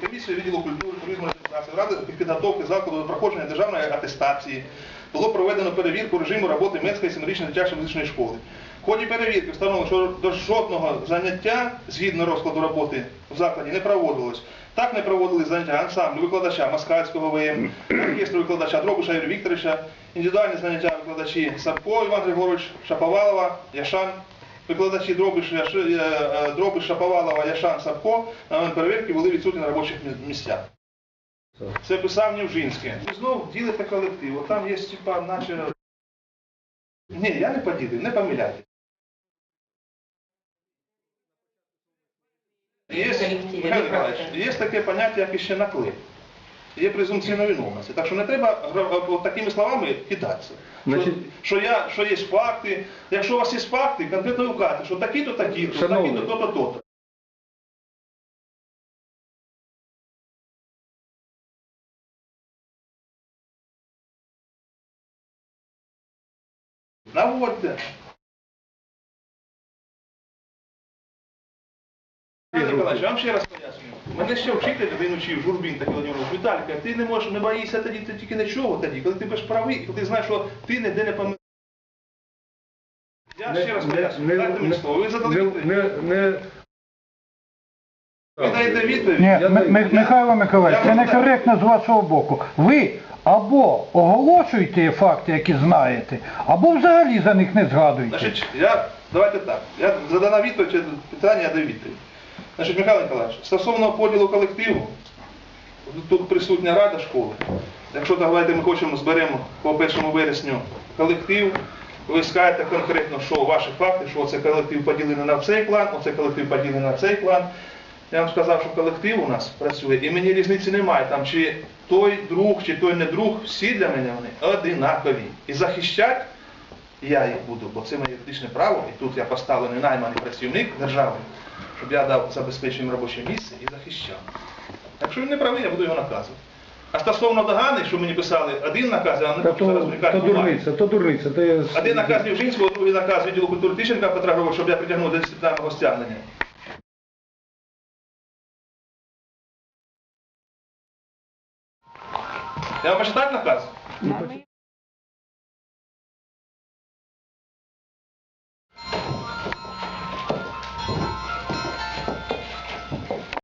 комісію відділу культури, туризму реабілітації ради підготовки закладу до проходження державної атестації було проведено перевірку режиму роботи Менської семирічної дитячої музичної школи. В ході перевірки встановлено, що до жодного заняття згідно розкладу роботи в закладі не проводилось. Так не проводили заняття ансамблю викладача Москальського ВМ, оркестру викладача Дробиша Юрія Вікторовича, індивідуальні заняття викладачі Сапко Іван Григорович, Шаповалова, Яшан, викладачі Дробиш, Яш... е, е, Дробиш Шаповалова, Яшан, Сапко на момент перевірки були відсутні на робочих місцях. Це писав Нівжинське. Ви знову ділите колектив. От там є, типа, наче... Ні, я не поділив, не помиляйте. Є, Михайло. Михайлович, є таке поняття, як іще наклеп. Є презумпція невиновності. Так що не треба такими словами кидатися. Значить- Що, що, я, що є факти. Якщо у вас є факти, конкретно ви кажете, що такі-то, такі-то, Шановний. такі-то, то-то, то-то. Наводьте. Я вам ще раз пояснюю. Мене ще вчитель один учив, Журбін такий Володимирович, Віталіка, ти не можеш, не боїшся тоді, ти тільки нічого тоді, коли ти будеш правий, коли ти знаєш, що ти ніде не помиляєшся. Я ще раз пояснюю, дайте мені слово, ви задали відповідь. не, не... Ви даєте відповідь. Ні, М- М- Михайло Миколаївич, це некоректно з вашого боку. Ви або оголошуєте факти, які знаєте, або взагалі за них не згадуєте. Значить, я, давайте так, я задана відповідь, питання, я даю відповідь. Значить, Михайло Николаевич, стосовно поділу колективу, тут присутня рада школи. Якщо давайте ми хочемо зберемо по 1 вересню колектив, ви скажете конкретно, що ваші факти, що це колектив поділений на цей план, оце колектив поділений на цей план. Я вам сказав, що колектив у нас працює, і мені різниці немає, там чи той друг, чи той не друг, всі для мене вони одинакові. І захищати я їх буду, бо це моє юридичне право, і тут я поставлений найманий працівник держави, щоб я дав забезпечення їм робоче місце і захищав. Якщо він не правий, я буду його наказувати. А стосовно догани, що мені писали один наказ, а не хочу зараз то, то дурниця, то дурниця. То є... Один наказ Ніжинського, другий наказ відділу культури Тищенка Петра Григоровича, щоб я притягнув до дисциплінарного стягнення. Я вам почитати наказ?